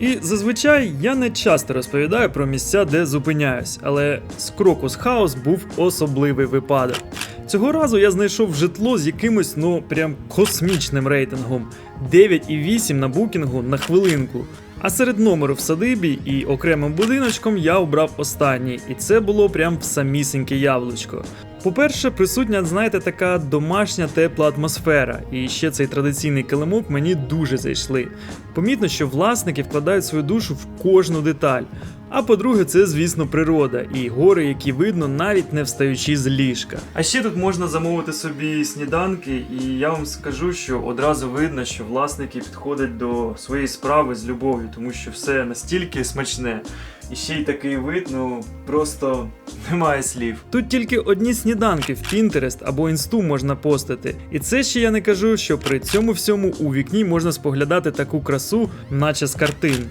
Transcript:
І зазвичай я не часто розповідаю про місця, де зупиняюсь, але з Крокус Хаус був особливий випадок. Цього разу я знайшов житло з якимось, ну прям космічним рейтингом 9,8 на букінгу на хвилинку. А серед номеру в садибі і окремим будиночком я обрав останній, і це було прям в самісіньке яблучко. По-перше, присутня, знаєте, така домашня тепла атмосфера, і ще цей традиційний килимок мені дуже зайшли. Помітно, що власники вкладають свою душу в кожну деталь. А по-друге, це, звісно, природа і гори, які видно навіть не встаючи з ліжка. А ще тут можна замовити собі сніданки, і я вам скажу, що одразу видно, що власники підходять до своєї справи з любов'ю, тому що все настільки смачне. І ще й такий вид, ну просто немає слів. Тут тільки одні сніданки в Pinterest або інсту можна постити. І це ще я не кажу, що при цьому всьому у вікні можна споглядати таку красу, наче з картин.